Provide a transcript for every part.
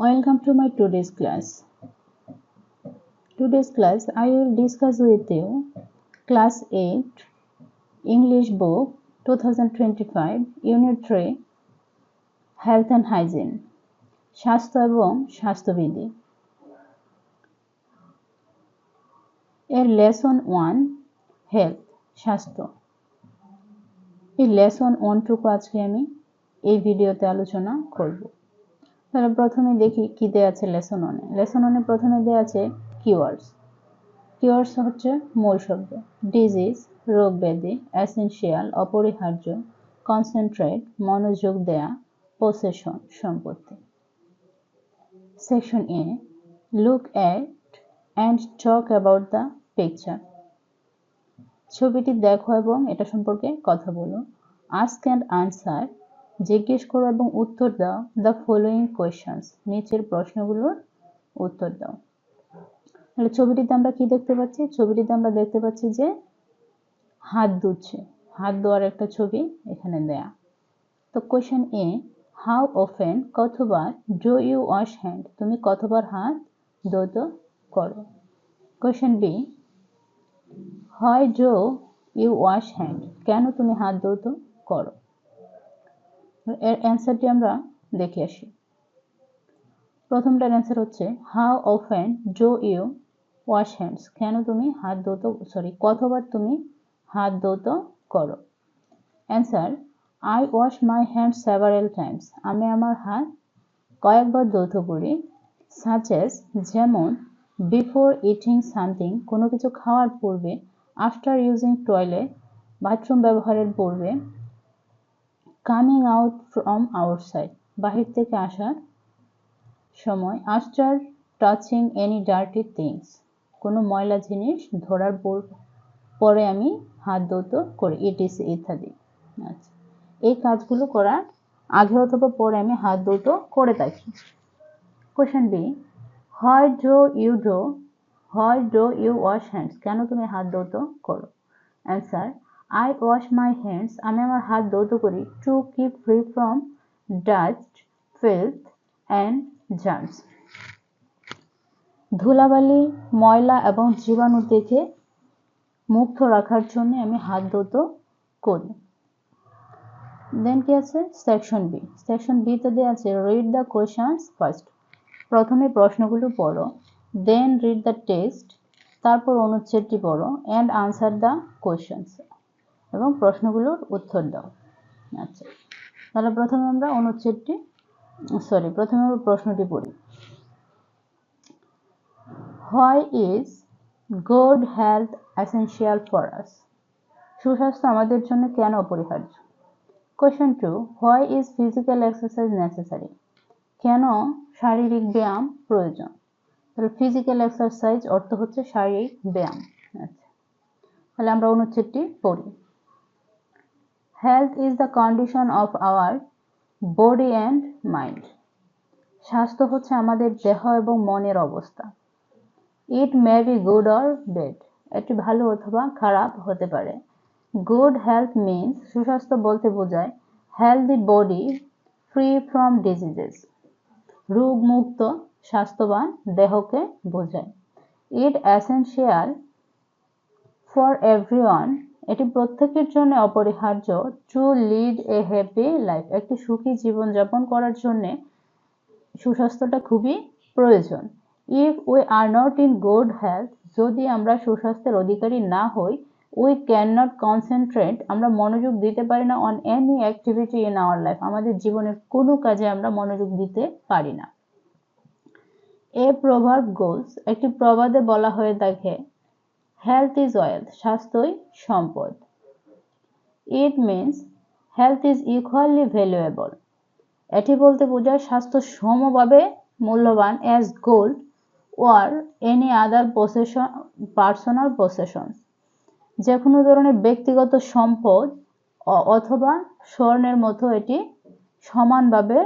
Welcome to my today's class. Today's class I will discuss with you class 8 English book 2025 Unit 3 Health and Hygiene স্বাস্থ্য এবং স্বাস্থ্যবিধি এর lesson one health স্বাস্থ্য এই lesson ওয়ানটুকু আজকে আমি এই ভিডিওতে আলোচনা করব তাহলে প্রথমে দেখি কি দেওয়া আছে লেসন ওয়ানে লেসন ওয়ানে প্রথমে দেওয়া আছে কিওয়ার্ডস। কিওয়ার্ডস হচ্ছে মূল শব্দ। ডিজিজ, রোগ ব্যাধি অ্যাসেন্সিয়াল অপরিহার্য, কনসেন্ট্রেট, মনোযোগ দেয়া পসেশন সম্পত্তি। Section A look at and talk about the picture ছবিটি দেখো এবং এটা সম্পর্কে কথা বলো। আস্ক অ্যান্ড আনসার জিজ্ঞেস করো এবং উত্তর দাও দ্য ফলোয়িং কোয়েশনস নিচের প্রশ্নগুলোর উত্তর দাও। তাহলে ছবিটিতে আমরা কি দেখতে পাচ্ছি? ছবিটিতে আমরা দেখতে পাচ্ছি যে হাত ধুচ্ছে। হাত ধোয়ার একটা ছবি এখানে দেয়া। তো কোয়েশন এ হাউ অফেন কতবার ডো ইউ ওয়াশ হ্যান্ড তুমি কতবার হাত ধৌত করো? Question B why do you wash hand কেন তুমি হাত ধৌত করো? এর অ্যান্সারটি আমরা দেখে আসি। প্রথমটার অ্যান্সার হচ্ছে how often do you wash hands কেন তুমি হাত ধৌত সরি কতবার তুমি হাত ধৌত করো? Answer I wash my hand several times আমি আমার হাত কয়েকবার ধৌত করি সাচেস যেমন বিফোর ইটিং সামথিং কোনো কিছু খাওয়ার পূর্বে আফটার ইউজিং টয়লেট বাথরুম ব্যবহারের পূর্বে কামিং আউট ফ্রম আউটসাইড বাহির থেকে আসার সময় after touching any dirty things কোনো ময়লা জিনিস ধরার পরে আমি হাত ধৌত করি ইটিসি ইত্যাদি। আচ্ছা এই কাজগুলো করার আগে অথবা পরে আমি হাত ধৌত করে থাকি। Question B why do you do why do you wash hands কেন তুমি হাত ধৌত করো? Answer I wash my hands আমি আমার হাত ধৌত করি to keep free from dust filth and germs ধুলাবালি, ময়লা এবং জীবাণু থেকে মুক্ত রাখার জন্য আমি হাত ধৌত করি। দেন কি আছে? সেকশন বি সেকশন বিতে দেওয়া আছে রিড দ্য কোয়েশনস ফার্স্ট প্রথমে প্রশ্নগুলো পড়ো দেন রিড দ্য টেস্ট তারপর অনুচ্ছেদটি পড়ো অ্যান্ড আনসার দ্য কোয়েশনস এবং প্রশ্নগুলোর উত্তর দাও। আচ্ছা। তাহলে প্রথমে আমরা অনুচ্ছেদটি সরি প্রথমে আমরা প্রশ্নটি পড়ি। Why is good health essential for us সুস্বাস্থ্য আমাদের জন্য কেন অপরিহার্য? Question two why is physical exercise necessary কেন শারীরিক ব্যায়াম প্রয়োজন? তাহলে ফিজিক্যাল এক্সারসাইজ অর্থ হচ্ছে শারীরিক ব্যায়াম। আচ্ছা। তাহলে আমরা অনুচ্ছেদটি পড়ি। Health is the condition of our body and mind স্বাস্থ্য হচ্ছে আমাদের দেহ এবং মনের অবস্থা। It may be good or bad এটি ভালো অথবা খারাপ হতে পারে। গুড হেলথ মিনস সুস্বাস্থ্য বলতে বোঝায় healthy body free from diseases রোগমুক্ত, স্বাস্থ্যবান দেহকে বোঝায়। ইট অ্যাসেন্সিয়াল ফর এভরিওয়ান এটি প্রত্যেকের জন্য অপরিহার্য। To lead a happy life একটি সুখী জীবনযাপন করার জন্য সুস্বাস্থ্যটা খুবই প্রয়োজন। If we are not in good health যদি আমরা সুস্বাস্থ্যের অধিকারী না হই উই ক্যান নট কনসেন্ট্রেট আমরা মনোযোগ দিতে পারি না on any activity in our life আমাদের জীবনের কোনো কাজে আমরা মনোযোগ দিতে পারি না। এ প্রভাব গোলস একটি প্রবাদে বলা হয়ে থাকে হেলথ ইজ ওয়েলথ স্বাস্থ্যই সম্পদ। It means health is equally valuable এটি বলতে বোঝায় স্বাস্থ্য সমভাবে মূল্যবান as gold or any other possession personal possessions যে কোনো ধরনের ব্যক্তিগত সম্পদ অথবা স্বর্ণের মতো এটি সমানভাবে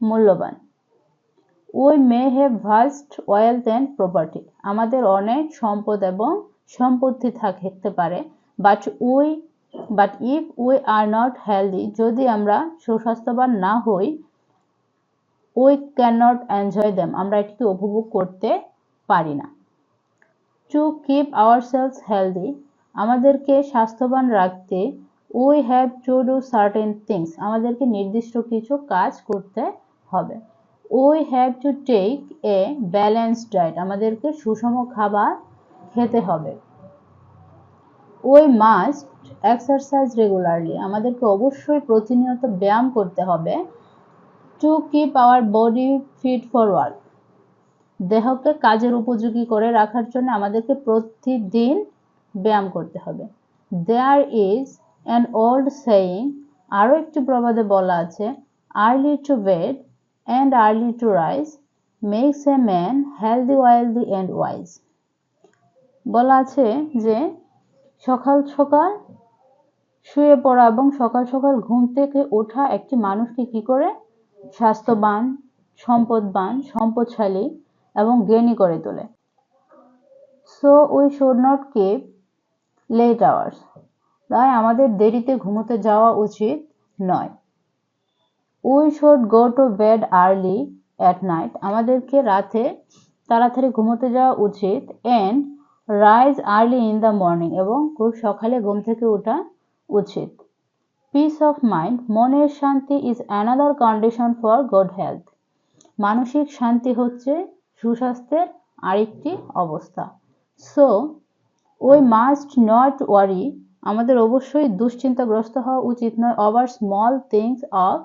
মূল্যবান। We may have vast wealth and property আমাদের অনেক সম্পদ এবং সম্পত্তি থাকতে পারে। But we but if we are not healthy যদি আমরা সুস্বাস্থ্যবান না হই we can not enjoy them আমরা এটিকে উপভোগ করতে পারি না। To keep our sales healthy আমাদেরকে স্বাস্থ্যবান রাখতে we have to do certain things আমাদেরকে নির্দিষ্ট কিছু কাজ করতে হবে। We have to take a balanced diet আমাদেরকে সুষম খাবার খেতে হবে। ওই মাস্ট এক্সারসাইজ রেগুলারলি আমাদেরকে অবশ্যই প্রতিনিয়ত ব্যায়াম করতে হবে to keep our body fit for work দেহকে কাজের উপযোগী করে রাখার জন্য আমাদেরকে প্রতিদিন ব্যায়াম করতে হবে। There is an old saying আরও একটি প্রবাদে বলা আছে early to bed and early to rise makes a man healthy wealthy and wise বলা আছে যে সকাল সকাল শুয়ে পড়া এবং সকাল সকাল ঘুম থেকে ওঠা একটি মানুষকে কি করে? স্বাস্থ্যবান, সম্পদবান, সম্পদশালী এবং জ্ঞানী করে তোলে। So we should not keep late hours তাই আমাদের দেরিতে ঘুমোতে যাওয়া উচিত নয়। We should go to bed early at night আমাদেরকে রাতে তাড়াতাড়ি ঘুমোতে যাওয়া উচিত and rise early in the morning এবং খুব সকালে ঘুম থেকে ওঠা উচিত। পিস অফ মাইন্ড মনের শান্তি is another condition for good health মানসিক শান্তি হচ্ছে সুস্বাস্থ্যের আরেকটি অবস্থা। সো ওই মাস্ট নট ওয়ারি আমাদের অবশ্যই দুশ্চিন্তাগ্রস্ত হওয়া উচিত নয়। Over small things of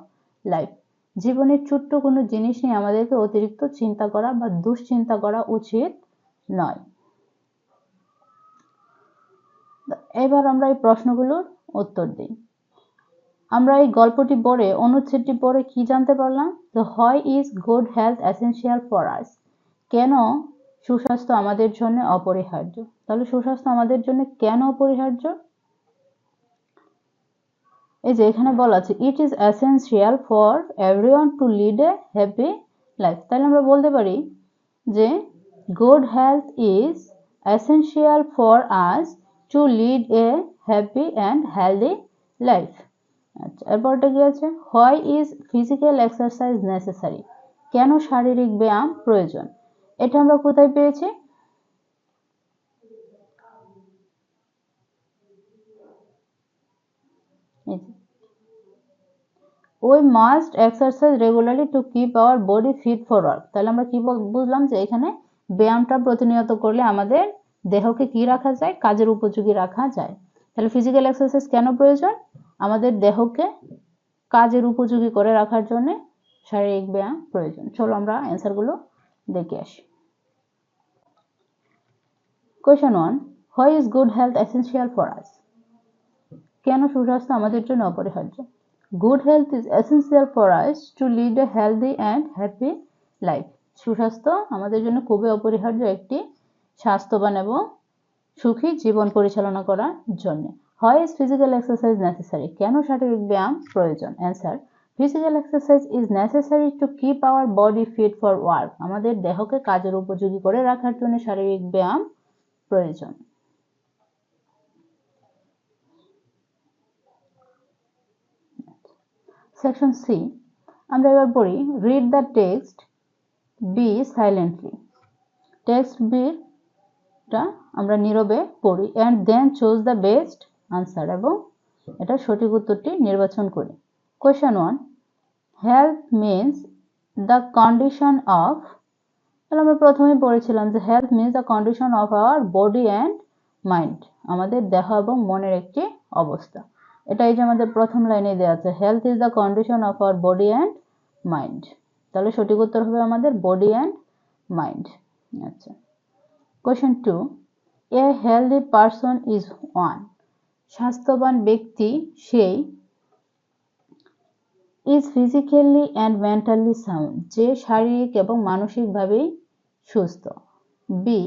life জীবনের ছোট্ট কোনো জিনিস নিয়ে আমাদেরকে অতিরিক্ত চিন্তা করা বা দুশ্চিন্তা করা উচিত নয়। এবার আমরা এই প্রশ্নগুলোর উত্তর দিই। আমরা এই গল্পটি পড়ে, অনুচ্ছেদটি পড়ে কি জানতে পারলাম? তো হয় is good health essential for us কেন সুস্বাস্থ্য আমাদের জন্য অপরিহার্য? তাহলে সুস্বাস্থ্য আমাদের জন্য কেন অপরিহার্য? এই যে এখানে বলা আছে it is essential for everyone to lead a happy life তাহলে আমরা বলতে পারি যে good health is essential for us to lead a happy and healthy life আচ্ছা এরপরটা কি আছে? হয় ইজ ফিজিক্যাল এক্সারসাইজ নেসেসারি কেন শারীরিক ব্যায়াম প্রয়োজন? এটা আমরা কোথায় পেয়েছি? We must exercise regularly to keep our body fit for work তাহলে আমরা কি বুঝলাম যে এখানে ব্যায়ামটা প্রতিনিয়ত করলে আমাদের দেহকে কি রাখা যায়? কাজের উপযোগী রাখা যায়। তাহলে ফিজিক্যাল এক্সারসাইজ কেন প্রয়োজন? আমাদের দেহকে কাজের উপযোগী করে রাখার জন্য শারীরিক ব্যায়াম প্রয়োজন। চলো আমরা অ্যান্সারগুলো দেখে আসি। Question one why is good health essential for us কেন সুস্বাস্থ্য আমাদের জন্য অপরিহার্য? Good health is essential for us to lead a healthy and happy life সুস্বাস্থ্য আমাদের জন্য খুবই অপরিহার্য একটি স্বাস্থ্যবান এবং সুখী জীবন পরিচালনা করার জন্য। হয় ইজ ফিজিক্যাল এক্সারসাইজ নেসেসারি কেন শারীরিক ব্যায়াম প্রয়োজন? Answer physical exercise is necessary to keep our body fit for work আমাদের দেহকে কাজের উপযোগী করে রাখার জন্য শারীরিক ব্যায়াম প্রয়োজন। সেকশন সি আমরা এবার পড়ি read the text B silently text beta আমরা নীরবে পড়ি। And then choose the best answer এবং এটা সঠিক উত্তরটি নির্বাচন করি। Question one health means the condition of তাহলে আমরা প্রথমেই পড়েছিলাম যে health means the condition of our body and mind আমাদের দেহ এবং মনের একটি অবস্থা। এটাই যে আমাদের প্রথম লাইনে দেওয়া আছে health is the condition of our body and mind তাহলে সঠিক উত্তর হবে আমাদের বডি অ্যান্ড মাইন্ড আচ্ছা। Question two a healthy person is one স্বাস্থ্যবান ব্যক্তি সেই is physically and mentally sound যে শারীরিক এবং মানসিকভাবেই সুস্থ। বি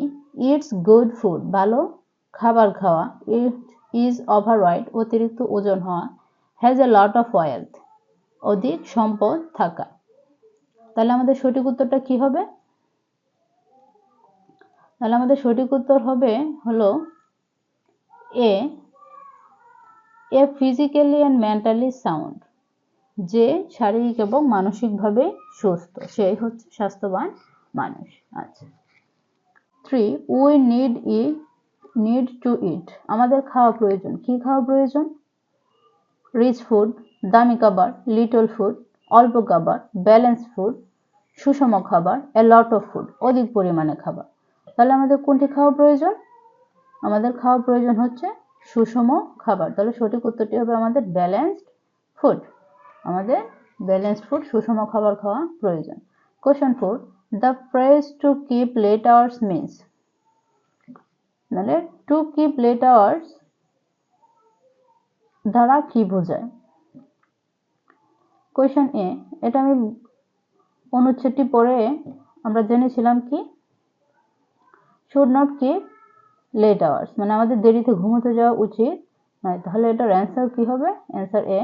ইটস গুড ফুড ভালো খাবার খাওয়া ইট ইজ ওভারওয়েট অতিরিক্ত ওজন হওয়া has a lot of wealth অধিক সম্পদ থাকা। তাহলে আমাদের সঠিক উত্তরটা কি হবে? তাহলে আমাদের সঠিক উত্তর হবে হলো a a physically and mentally sound যে শারীরিক এবং মানসিকভাবে সুস্থ সেই হচ্ছে স্বাস্থ্যবান মানুষ। আচ্ছা। Three we need e need to eat আমাদের খাওয়া প্রয়োজন। কি খাওয়া প্রয়োজন? রিচ ফুড দামি খাবার লিটল ফুড অল্প খাবার ব্যালেন্স ফুড সুষম খাবার এ লট অফ ফুড অধিক পরিমাণে খাবার। তাহলে আমাদের কোনটি খাওয়া প্রয়োজন? আমাদের খাওয়া প্রয়োজন হচ্ছে সুষম খাবার। তাহলে সঠিক উত্তরটি হবে আমাদের ব্যালেন্সড ফুড আমাদের ব্যালেন্সড ফুড সুষম খাবার খাওয়া প্রয়োজন। Question four the phrase to keep late hours means তাহলে টু কিপ লেট আওয়ার্স দ্বারা কি বোঝায়? কোয়েশন এ এটা আমি অনুচ্ছেদটি পড়ে আমরা জেনেছিলাম কি? Should not keep late hours মানে আমাদের দেরিতে ঘুমোতে যাওয়া উচিত নয়। তাহলে এটার অ্যান্সার কি হবে? Answer a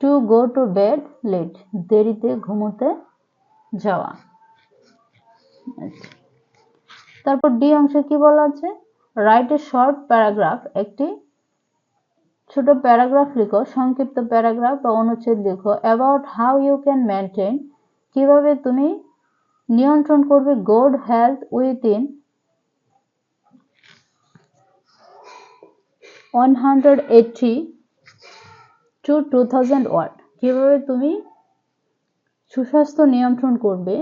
to go to bed late দেরিতে ঘুমোতে যাওয়া। তারপর ডি অংশে কি বলা আছে? রাইট এ শর্ট প্যারাগ্রাফ একটি ছোট প্যারাগ্রাফ লিখো, সংক্ষিপ্ত প্যারাগ্রাফ বা অনুচ্ছেদ লিখো about how you can maintain কীভাবে তুমি নিয়ন্ত্রণ করবে good health within one hundred eighty to two thousand watt কীভাবে তুমি সুস্বাস্থ্য নিয়ন্ত্রণ করবে,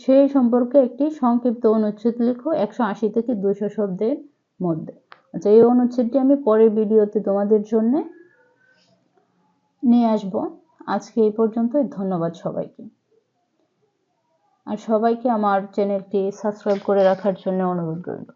সেই সম্পর্কে একটি সংক্ষিপ্ত অনুচ্ছেদ লিখো একশো আশি থেকে দুশো শব্দের মধ্যে। আচ্ছা এই অনুচ্ছেদটি আমি পরের ভিডিওতে তোমাদের জন্য নিয়ে আসব। আজকে এই পর্যন্তই, ধন্যবাদ সবাইকে। আর সবাইকে আমার চ্যানেলটি সাবস্ক্রাইব করে রাখার জন্য অনুরোধ রইল।